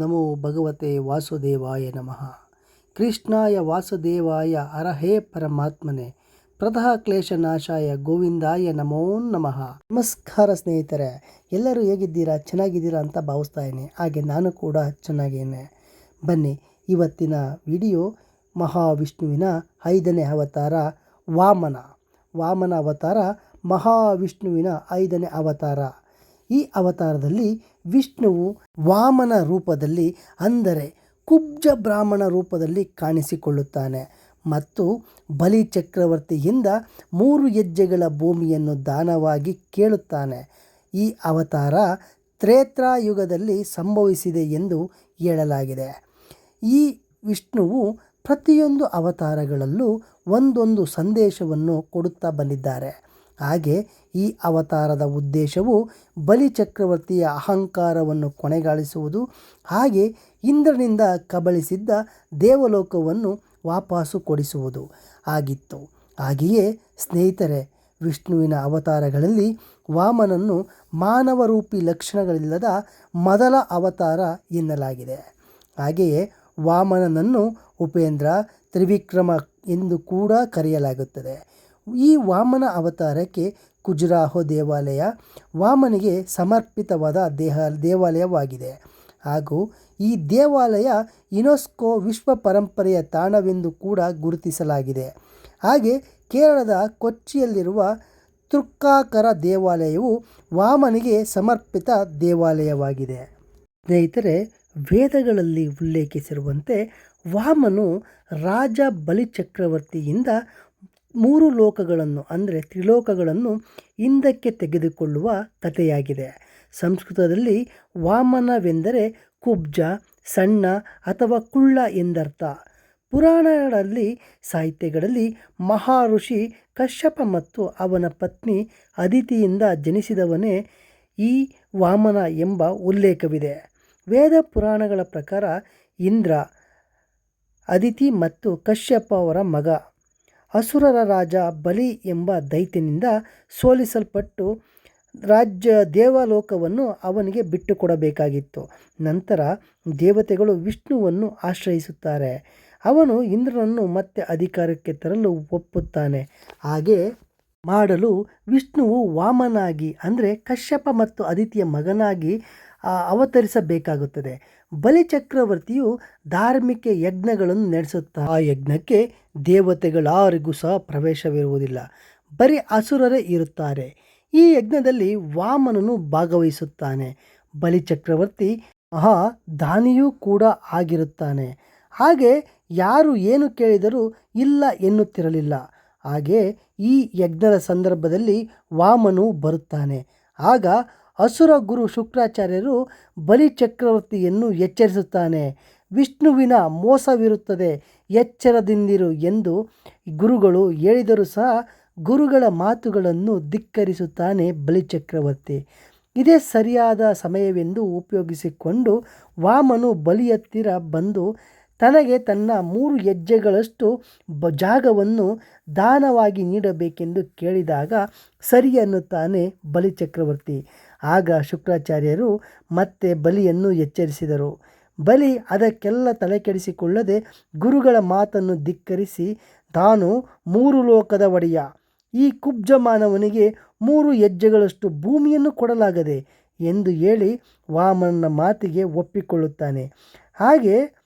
ನಮೋ ಭಗವತೆ ವಾಸುದೇವಾಯ ನಮಃ. ಕೃಷ್ಣಾಯ ವಾಸುದೇವಾಯ ಅರಹೇ ಪರಮಾತ್ಮನೆ. ಪ್ರತಃ ಕ್ಲೇಶನಾಶಾಯ ಗೋವಿಂದಾಯ ನಮೋ ನಮಃ. ನಮಸ್ಕಾರ ಸ್ನೇಹಿತರೆ, ಎಲ್ಲರೂ ಹೇಗಿದ್ದೀರಾ? ಚೆನ್ನಾಗಿದ್ದೀರಾ ಅಂತ ಭಾವಿಸ್ತಾ ಇದ್ದೀನಿ. ಹಾಗೆ ನಾನು ಕೂಡ ಚೆನ್ನಾಗೇನೆ ಬನ್ನಿ, ಇವತ್ತಿನ ವಿಡಿಯೋ ಮಹಾವಿಷ್ಣುವಿನ ಐದನೇ ಅವತಾರ ವಾಮನ. ವಾಮನ ಅವತಾರ ಮಹಾವಿಷ್ಣುವಿನ ಐದನೇ ಅವತಾರ. ಈ ಅವತಾರದಲ್ಲಿ ವಿಷ್ಣುವು ವಾಮನ ರೂಪದಲ್ಲಿ, ಅಂದರೆ ಕುಬ್ಜ ಬ್ರಾಹ್ಮಣ ರೂಪದಲ್ಲಿ ಕಾಣಿಸಿಕೊಳ್ಳುತ್ತಾನೆ ಮತ್ತು ಬಲಿ ಚಕ್ರವರ್ತಿಯಿಂದ ಮೂರು ಹೆಜ್ಜೆಗಳ ಭೂಮಿಯನ್ನು ದಾನವಾಗಿ ಕೇಳುತ್ತಾನೆ. ಈ ಅವತಾರ ತ್ರೇತ್ರಾಯುಗದಲ್ಲಿ ಸಂಭವಿಸಿದೆ ಎಂದು ಹೇಳಲಾಗಿದೆ. ಈ ವಿಷ್ಣುವು ಪ್ರತಿಯೊಂದು ಅವತಾರಗಳಲ್ಲೂ ಒಂದೊಂದು ಸಂದೇಶವನ್ನು ಕೊಡುತ್ತಾ ಬಂದಿದ್ದಾರೆ. ಹಾಗೆ ಈ ಅವತಾರದ ಉದ್ದೇಶವು ಬಲಿ ಚಕ್ರವರ್ತಿಯ ಅಹಂಕಾರವನ್ನು ಕೊನೆಗಾಣಿಸುವುದು ಹಾಗೆ ಇಂದ್ರನಿಂದ ಕಬಳಿಸಿದ್ದ ದೇವಲೋಕವನ್ನು ವಾಪಸ್ಸು ಕೊಡಿಸುವುದು ಆಗಿತ್ತು. ಹಾಗೆಯೇ ಸ್ನೇಹಿತರೆ, ವಿಷ್ಣುವಿನ ಅವತಾರಗಳಲ್ಲಿ ವಾಮನನ್ನು ಮಾನವರೂಪಿ ಲಕ್ಷಣಗಳಿಲ್ಲದ ಮೊದಲ ಅವತಾರ ಎನ್ನಲಾಗಿದೆ. ಹಾಗೆಯೇ ವಾಮನನನ್ನು ಉಪೇಂದ್ರ ತ್ರಿವಿಕ್ರಮ ಎಂದು ಕೂಡ ಕರೆಯಲಾಗುತ್ತದೆ. ಈ ವಾಮನ ಅವತಾರಕ್ಕೆ ಖುಜುರಾಹೋ ದೇವಾಲಯ ವಾಮನಿಗೆ ಸಮರ್ಪಿತವಾದ ದೇಹ, ದೇವಾಲಯವಾಗಿದೆ. ಹಾಗೂ ಈ ದೇವಾಲಯ ಯುನೆಸ್ಕೋ ವಿಶ್ವ ಪರಂಪರೆಯ ತಾಣವೆಂದು ಕೂಡ ಗುರುತಿಸಲಾಗಿದೆ. ಹಾಗೆ ಕೇರಳದ ಕೊಚ್ಚಿಯಲ್ಲಿರುವ ತೃಕ್ಕಾಕರ ದೇವಾಲಯವು ವಾಮನಿಗೆ ಸಮರ್ಪಿತ ದೇವಾಲಯವಾಗಿದೆ. ಸ್ನೇಹಿತರೆ, ವೇದಗಳಲ್ಲಿ ಉಲ್ಲೇಖಿಸಿರುವಂತೆ ವಾಮನು ರಾಜ ಬಲಿಚಕ್ರವರ್ತಿಯಿಂದ ಮೂರು ಲೋಕಗಳನ್ನು, ಅಂದರೆ ತ್ರಿಲೋಕಗಳನ್ನು ಹಿಂದಕ್ಕೆ ತೆಗೆದುಕೊಳ್ಳುವ ಕಥೆಯಾಗಿದೆ. ಸಂಸ್ಕೃತದಲ್ಲಿ ವಾಮನವೆಂದರೆ ಕುಬ್ಜ, ಸಣ್ಣ ಅಥವಾ ಕುಳ್ಳ ಎಂದರ್ಥ. ಪುರಾಣಗಳಲ್ಲಿ, ಸಾಹಿತ್ಯಗಳಲ್ಲಿ ಮಹಾಋಷಿ ಕಶ್ಯಪ ಮತ್ತು ಅವನ ಪತ್ನಿ ಅದಿತಿಯಿಂದ ಜನಿಸಿದವನೇ ಈ ವಾಮನ ಎಂಬ ಉಲ್ಲೇಖವಿದೆ. ವೇದ ಪುರಾಣಗಳ ಪ್ರಕಾರ ಇಂದ್ರ ಅದಿತಿ ಮತ್ತು ಕಶ್ಯಪ ಅವರ ಮಗ. ಅಸುರರ ರಾಜ ಬಲಿ ಎಂಬ ದೈತ್ಯನಿಂದ ಸೋಲಿಸಲ್ಪಟ್ಟು ರಾಜ್ಯ ದೇವಲೋಕವನ್ನು ಅವನಿಗೆ ಬಿಟ್ಟುಕೊಡಬೇಕಾಗಿತ್ತು. ನಂತರ ದೇವತೆಗಳು ವಿಷ್ಣುವನ್ನು ಆಶ್ರಯಿಸುತ್ತಾರೆ. ಅವನು ಇಂದ್ರನನ್ನು ಮತ್ತೆ ಅಧಿಕಾರಕ್ಕೆ ತರಲು ಒಪ್ಪುತ್ತಾನೆ. ಹಾಗೆ ಮಾಡಲು ವಿಷ್ಣುವು ವಾಮನಾಗಿ, ಅಂದರೆ ಕಶ್ಯಪ ಮತ್ತು ಅದಿತಿಯ ಮಗನಾಗಿ ಅವತರಿಸಬೇಕಾಗುತ್ತದೆ. ಬಲಿಚಕ್ರವರ್ತಿಯು ಧಾರ್ಮಿಕ ಯಜ್ಞಗಳನ್ನು ನಡೆಸುತ್ತಾ, ಆ ಯಜ್ಞಕ್ಕೆ ದೇವತೆಗಳಾರಿಗೂ ಸಹ ಪ್ರವೇಶವಿರುವುದಿಲ್ಲ. ಬರೀ ಅಸುರರೇ ಇರುತ್ತಾರೆ. ಈ ಯಜ್ಞದಲ್ಲಿ ವಾಮನನು ಭಾಗವಹಿಸುತ್ತಾನೆ. ಬಲಿಚಕ್ರವರ್ತಿ ಮಹಾ ದಾನಿಯೂ ಕೂಡ ಆಗಿರುತ್ತಾನೆ. ಹಾಗೆ ಯಾರು ಏನು ಕೇಳಿದರೂ ಇಲ್ಲ ಎನ್ನುತ್ತಿರಲಿಲ್ಲ. ಹಾಗೆ ಈ ಯಜ್ಞದ ಸಂದರ್ಭದಲ್ಲಿ ವಾಮನು ಬರುತ್ತಾನೆ. ಆಗ ಅಸುರ ಗುರು ಶುಕ್ರಾಚಾರ್ಯರು ಬಲಿ ಚಕ್ರವರ್ತಿಯನ್ನು ಎಚ್ಚರಿಸುತ್ತಾನೆ. ವಿಷ್ಣುವಿನ ಮೋಸವಿರುತ್ತದೆ, ಎಚ್ಚರದಿಂದಿರು ಎಂದು ಗುರುಗಳು ಹೇಳಿದರೂ ಸಹ ಗುರುಗಳ ಮಾತುಗಳನ್ನು ಧಿಕ್ಕರಿಸುತ್ತಾನೆ ಬಲಿಚಕ್ರವರ್ತಿ ಇದೇ ಸರಿಯಾದ ಸಮಯವೆಂದು ಉಪಯೋಗಿಸಿಕೊಂಡು ವಾಮನು ಬಲಿಯತ್ತಿರ ಬಂದು ತನಗೆ ತನ್ನ ಮೂರು ಹೆಜ್ಜೆಗಳಷ್ಟು ಬ ಜಾಗವನ್ನು ದಾನವಾಗಿ ನೀಡಬೇಕೆಂದು ಕೇಳಿದಾಗ ಸರಿ ಅನ್ನುತ್ತಾನೆ ಬಲಿಚಕ್ರವರ್ತಿ ಆಗ ಶುಕ್ರಾಚಾರ್ಯರು ಮತ್ತೆ ಬಲಿಯನ್ನು ಎಚ್ಚರಿಸಿದರು. ಬಲಿ ಅದಕ್ಕೆಲ್ಲ ತಲೆಕೆಡಿಸಿಕೊಳ್ಳದೆ ಗುರುಗಳ ಮಾತನ್ನು ಧಿಕ್ಕರಿಸಿ, ತಾನು ಮೂರು ಲೋಕದ ಒಡೆಯ. ಈ ಕುಬ್ಜ ಮಾನವನಿಗೆ ಮೂರು ಹೆಜ್ಜೆಗಳಷ್ಟು ಭೂಮಿಯನ್ನು ಕೊಡಲಾಗದೆ ಎಂದು ಹೇಳಿ ವಾಮನನ ಮಾತಿಗೆ ಒಪ್ಪಿಕೊಳ್ಳುತ್ತಾನೆ. ಹಾಗೆ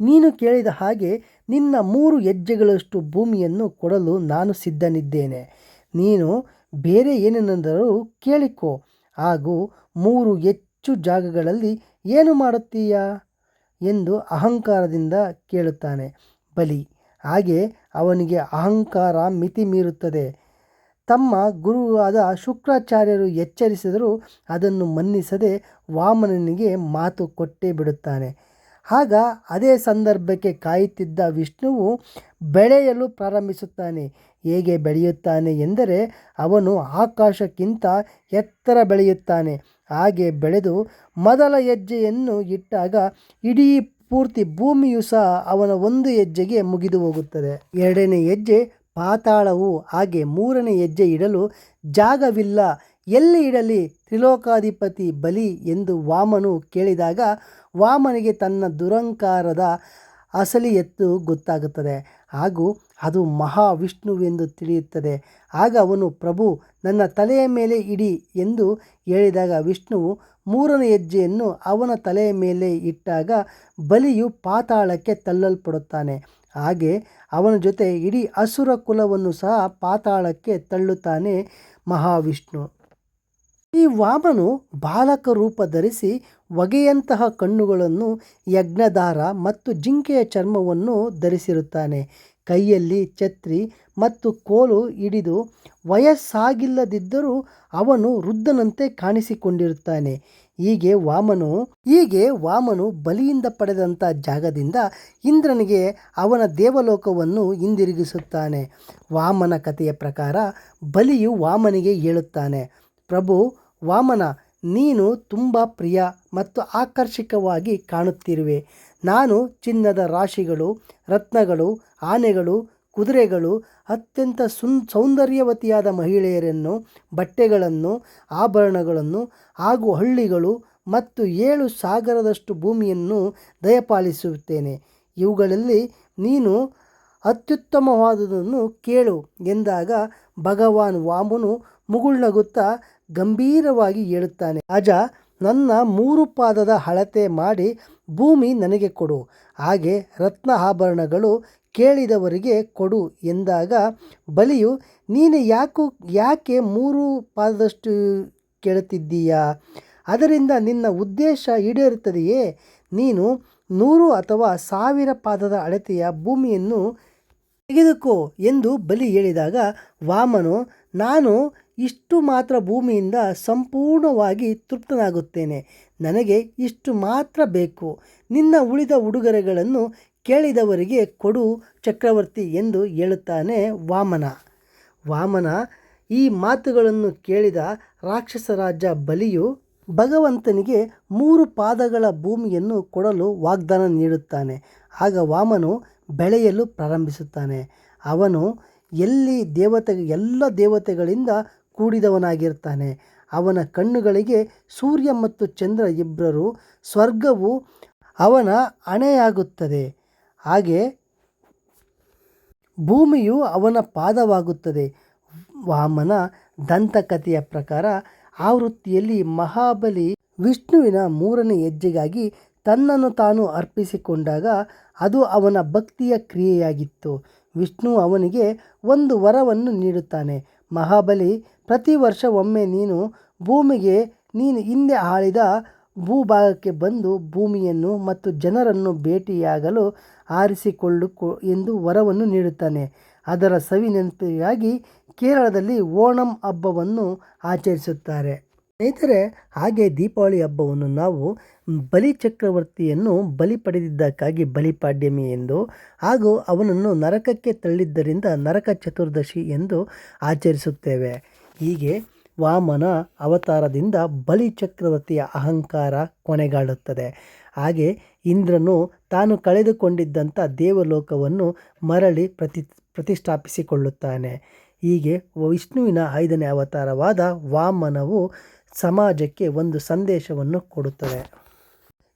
ನೀನು ಕೇಳಿದ ಹಾಗೆ ನಿನ್ನ ಮೂರು ಹೆಜ್ಜೆಗಳಷ್ಟು ಭೂಮಿಯನ್ನು ಕೊಡಲು ನಾನು ಸಿದ್ಧನಿದ್ದೇನೆ. ನೀನು ಬೇರೆ ಏನೇನೆಂದರೂ ಕೇಳಿಕೊ. ಹಾಗೂ ಮೂರು ಹೆಚ್ಚು ಜಾಗಗಳಲ್ಲಿ ಏನು ಮಾಡುತ್ತೀಯಾ? ಎಂದು ಅಹಂಕಾರದಿಂದ ಕೇಳುತ್ತಾನೆ. ಬಲಿ, ಹಾಗೆ ಅವನಿಗೆ ಅಹಂಕಾರ ಮಿತಿ ಮೀರುತ್ತದೆ. ತಮ್ಮ ಗುರುವಾದ ಶುಕ್ರಾಚಾರ್ಯರು ಎಚ್ಚರಿಸಿದರೂ ಅದನ್ನು ಮನ್ನಿಸದೆ ವಾಮನನಿಗೆ ಮಾತು ಕೊಟ್ಟೇ ಬಿಡುತ್ತಾನೆ. ಆಗ ಅದೇ ಸಂದರ್ಭಕ್ಕೆ ಕಾಯುತ್ತಿದ್ದ ವಿಷ್ಣುವು ಬೆಳೆಯಲು ಪ್ರಾರಂಭಿಸುತ್ತಾನೆ. ಹೇಗೆ ಬೆಳೆಯುತ್ತಾನೆ ಎಂದರೆ ಅವನು ಆಕಾಶಕ್ಕಿಂತ ಎತ್ತರ ಬೆಳೆಯುತ್ತಾನೆ. ಹಾಗೆ ಬೆಳೆದು ಮೊದಲ ಹೆಜ್ಜೆಯನ್ನು ಇಟ್ಟಾಗ ಇಡೀ ಪೂರ್ತಿ ಭೂಮಿಯು ಸಹ ಅವನ ಒಂದು ಹೆಜ್ಜೆಗೆ ಮುಗಿದು ಹೋಗುತ್ತದೆ. ಎರಡನೇ ಹೆಜ್ಜೆ ಪಾತಾಳವು, ಹಾಗೆ ಮೂರನೇ ಹೆಜ್ಜೆ ಇಡಲು ಜಾಗವಿಲ್ಲ. ಎಲ್ಲಿ ಇಡಲಿ? ತ್ರಿಲೋಕಾಧಿಪತಿ ಬಲಿ ಎಂದು ವಾಮನು ಕೇಳಿದಾಗ ವಾಮನಿಗೆ ತನ್ನ ದುರಂಕಾರದ ಅಸಲಿ ಎತ್ತು ಗೊತ್ತಾಗುತ್ತದೆ. ಹಾಗೂ ಅದು ಮಹಾವಿಷ್ಣುವೆಂದು ತಿಳಿಯುತ್ತದೆ. ಆಗ ಅವನು, ಪ್ರಭು, ನನ್ನ ತಲೆಯ ಮೇಲೆ ಇಡಿ ಎಂದು ಹೇಳಿದಾಗ ವಿಷ್ಣುವು ಮೂರನೇ ಹೆಜ್ಜೆಯನ್ನು ಅವನ ತಲೆಯ ಮೇಲೆ ಇಟ್ಟಾಗ ಬಲಿಯು ಪಾತಾಳಕ್ಕೆ ತಳ್ಳಲ್ಪಡುತ್ತಾನೆ. ಹಾಗೆ ಅವನ ಜೊತೆ ಇಡೀ ಅಸುರ ಕುಲವನ್ನು ಸಹ ಪಾತಾಳಕ್ಕೆ ತಳ್ಳುತ್ತಾನೆ ಮಹಾವಿಷ್ಣು. ಈ ವಾಮನು ಬಾಲಕ ರೂಪ ಧರಿಸಿ ಹೊಗೆಯಂತಹ ಕಣ್ಣುಗಳನ್ನು ಯಜ್ಞದಾರ ಮತ್ತು ಜಿಂಕೆಯ ಚರ್ಮವನ್ನು ಧರಿಸಿರುತ್ತಾನೆ. ಕೈಯಲ್ಲಿ ಛತ್ರಿ ಮತ್ತು ಕೋಲು ಹಿಡಿದು ವಯಸ್ಸಾಗಿಲ್ಲದಿದ್ದರೂ ಅವನು ವೃದ್ಧನಂತೆ ಕಾಣಿಸಿಕೊಂಡಿರುತ್ತಾನೆ. ಹೀಗೆ ವಾಮನು ಹೀಗೆ ವಾಮನು ಬಲಿಯಿಂದ ಪಡೆದಂಥ ಜಾಗದಿಂದ ಇಂದ್ರನಿಗೆ ಅವನ ದೇವಲೋಕವನ್ನು ಹಿಂದಿರುಗಿಸುತ್ತಾನೆ. ವಾಮನ ಕಥೆಯ ಪ್ರಕಾರ ಬಲಿಯು ವಾಮನಿಗೆ ಹೇಳುತ್ತಾನೆ, ಪ್ರಭು, ವಾಮನ ನೀನು ತುಂಬ ಪ್ರಿಯ ಮತ್ತು ಆಕರ್ಷಕವಾಗಿ ಕಾಣುತ್ತಿರುವೆ. ನಾನು ಚಿನ್ನದ ರಾಶಿಗಳು, ರತ್ನಗಳು, ಆನೆಗಳು, ಕುದುರೆಗಳು, ಅತ್ಯಂತ ಸುನ್, ಸೌಂದರ್ಯವತಿಯಾದ ಮಹಿಳೆಯರನ್ನು, ಬಟ್ಟೆಗಳನ್ನು, ಆಭರಣಗಳನ್ನು ಹಾಗೂ ಹಳ್ಳಿಗಳು ಮತ್ತು ಏಳು ಸಾಗರದಷ್ಟು ಭೂಮಿಯನ್ನು ದಯಪಾಲಿಸುತ್ತೇನೆ. ಇವುಗಳಲ್ಲಿ ನೀನು ಅತ್ಯುತ್ತಮವಾದುದನ್ನು ಕೇಳು ಎಂದಾಗ ಭಗವಾನ್ ವಾಮನು ಮುಗುಳ್ನಗುತ್ತಾ ಗಂಭೀರವಾಗಿ ಹೇಳುತ್ತಾನೆ. ಅಜ ನನ್ನ ಮೂರು ಪಾದದ ಅಳತೆ ಮಾಡಿ ಭೂಮಿ ನನಗೆ ಕೊಡು. ಹಾಗೆ ರತ್ನ ಆಭರಣಗಳು ಕೇಳಿದವರಿಗೆ ಕೊಡು ಎಂದಾಗ ಬಲಿಯು, ನೀನು ಯಾಕು, ಯಾಕೆ ಮೂರು ಪಾದದಷ್ಟು ಕೇಳುತ್ತಿದ್ದೀಯಾ? ಅದರಿಂದ ನಿನ್ನ ಉದ್ದೇಶ ಈಡೇರುತ್ತದೆಯೇ? ನೀನು ನೂರು ಅಥವಾ ಸಾವಿರ ಪಾದದ ಅಳತೆಯ ಭೂಮಿಯನ್ನು ತೆಗೆದುಕೋ ಎಂದು ಬಲಿ ಹೇಳಿದಾಗ, ವಾಮನು, ನಾನು ಇಷ್ಟು ಮಾತ್ರ ಭೂಮಿಯಿಂದ ಸಂಪೂರ್ಣವಾಗಿ ತೃಪ್ತನಾಗುತ್ತೇನೆ. ನನಗೆ ಇಷ್ಟು ಮಾತ್ರ ಬೇಕು. ನಿನ್ನ ಉಳಿದ ಉಡುಗೊರೆಗಳನ್ನು ಕೇಳಿದವರಿಗೆ ಕೊಡು ಚಕ್ರವರ್ತಿ ಎಂದು ಹೇಳುತ್ತಾನೆ ವಾಮನ. ವಾಮನ ಈ ಮಾತುಗಳನ್ನು ಕೇಳಿದ ರಾಕ್ಷಸ ರಾಜ ಬಲಿಯು ಭಗವಂತನಿಗೆ ಮೂರು ಪಾದಗಳ ಭೂಮಿಯನ್ನು ಕೊಡಲು ವಾಗ್ದಾನ ನೀಡುತ್ತಾನೆ. ಆಗ ವಾಮನು ಬೆಳೆಯಲು ಪ್ರಾರಂಭಿಸುತ್ತಾನೆ. ಅವನು ಎಲ್ಲಿ ದೇವತೆ, ಎಲ್ಲ ದೇವತೆಗಳಿಂದ ಕೂಡಿದವನಾಗಿರ್ತಾನೆ. ಅವನ ಕಣ್ಣುಗಳಿಗೆ ಸೂರ್ಯ ಮತ್ತು ಚಂದ್ರ ಇಬ್ಬರು ಸ್ವರ್ಗವು ಅವನ ಅಣೆಯಾಗುತ್ತದೆ. ಹಾಗೆ ಭೂಮಿಯು ಅವನ ಪಾದವಾಗುತ್ತದೆ. ವಾಮನ ದಂತಕಥೆಯ ಪ್ರಕಾರ ಆ ವೃತ್ತಿಯಲ್ಲಿ ಮಹಾಬಲಿ ವಿಷ್ಣುವಿನ ಮೂರನೇ ಹೆಜ್ಜೆಗಾಗಿ ತನ್ನನ್ನು ತಾನು ಅರ್ಪಿಸಿಕೊಂಡಾಗ ಅದು ಅವನ ಭಕ್ತಿಯ ಕ್ರಿಯೆಯಾಗಿತ್ತು. ವಿಷ್ಣು ಅವನಿಗೆ ಒಂದು ವರವನ್ನು ನೀಡುತ್ತಾನೆ. ಮಹಾಬಲಿ ಪ್ರತಿ ವರ್ಷ ಒಮ್ಮೆ ನೀನು ಭೂಮಿಗೆ, ನೀನು ಹಿಂದೆ ಆಳಿದ ಭೂಭಾಗಕ್ಕೆ ಬಂದು ಭೂಮಿಯನ್ನು ಮತ್ತು ಜನರನ್ನು ಭೇಟಿಯಾಗಲು ಆರಿಸಿಕೊಳ್ಳು ಎಂದು ವರವನ್ನು ನೀಡುತ್ತಾನೆ. ಅದರ ಸವಿ ಕೇರಳದಲ್ಲಿ ಓಣಂ ಹಬ್ಬವನ್ನು ಆಚರಿಸುತ್ತಾರೆ. ಸ್ನೇಹಿತರೆ, ಹಾಗೆ ದೀಪಾವಳಿ ಹಬ್ಬವನ್ನು ನಾವು ಬಲಿ ಚಕ್ರವರ್ತಿಯನ್ನು ಬಲಿ ಪಡೆದಿದ್ದಕ್ಕಾಗಿ ಬಲಿಪಾಡ್ಯಮಿ ಎಂದು, ಹಾಗೂ ಅವನನ್ನು ನರಕಕ್ಕೆ ತಳ್ಳಿದ್ದರಿಂದ ನರಕ ಚತುರ್ದಶಿ ಎಂದು ಆಚರಿಸುತ್ತೇವೆ. ಹೀಗೆ ವಾಮನ ಅವತಾರದಿಂದ ಬಲಿ ಚಕ್ರವರ್ತಿಯ ಅಹಂಕಾರ ಕೊನೆಗಾಡುತ್ತದೆ ಹಾಗೆ ಇಂದ್ರನು ತಾನು ಕಳೆದುಕೊಂಡಿದ್ದಂಥ ದೇವಲೋಕವನ್ನು ಮರಳಿ ಪ್ರತಿ, ಪ್ರತಿಷ್ಠಾಪಿಸಿಕೊಳ್ಳುತ್ತಾನೆ. ಹೀಗೆ ವಿಷ್ಣುವಿನ ಐದನೇ ಅವತಾರವಾದ ವಾಮನವು ಸಮಾಜಕ್ಕೆ ಒಂದು ಸಂದೇಶವನ್ನು ಕೊಡುತ್ತದೆ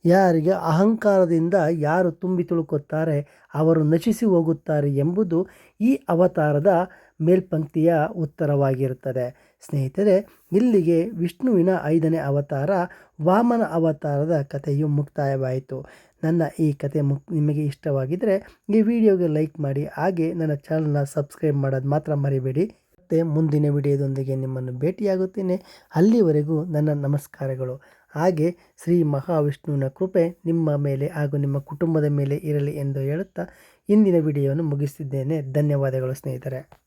ಯಾರಿಗೆ ಅಹಂಕಾರದಿಂದ ಯಾರು ತುಂಬಿ ತುಳುಕುತ್ತಾರೆ, ಅವರು ನಶಿಸಿ ಹೋಗುತ್ತಾರೆ ಎಂಬುದು ಈ ಅವತಾರದ ಮೇಲ್ಪಂಕ್ತಿಯ ಉತ್ತರವಾಗಿರುತ್ತದೆ. ಸ್ನೇಹಿತರೆ, ಇಲ್ಲಿಗೆ ವಿಷ್ಣುವಿನ ಐದನೇ ಅವತಾರ ವಾಮನ ಅವತಾರದ ಕಥೆಯು ಮುಕ್ತಾಯವಾಯಿತು. ನನ್ನ ಈ ಕತೆ ಮುಕ್ ನಿಮಗೆ ಇಷ್ಟವಾಗಿದ್ದರೆ ಈ ವಿಡಿಯೋಗೆ ಲೈಕ್ ಮಾಡಿ, ಹಾಗೆ ನನ್ನ ಚಾನಲ್ನ ಸಬ್ಸ್ಕ್ರೈಬ್ ಮಾಡೋದು ಮಾತ್ರ ಮರಿಬೇಡಿ. ಮತ್ತು ಮುಂದಿನ ವಿಡಿಯೋದೊಂದಿಗೆ ನಿಮ್ಮನ್ನು ಭೇಟಿಯಾಗುತ್ತೇನೆ. ಅಲ್ಲಿವರೆಗೂ ನನ್ನ ನಮಸ್ಕಾರಗಳು. ಹಾಗೆ ಶ್ರೀ ಮಹಾವಿಷ್ಣುವಿನ ಕೃಪೆ ನಿಮ್ಮ ಮೇಲೆ ಹಾಗೂ ನಿಮ್ಮ ಕುಟುಂಬದ ಮೇಲೆ ಇರಲಿ ಎಂದು ಹೇಳುತ್ತಾ ಇಂದಿನ ವಿಡಿಯೋವನ್ನು ಮುಗಿಸಿದ್ದೇನೆ. ಧನ್ಯವಾದಗಳು ಸ್ನೇಹಿತರೆ.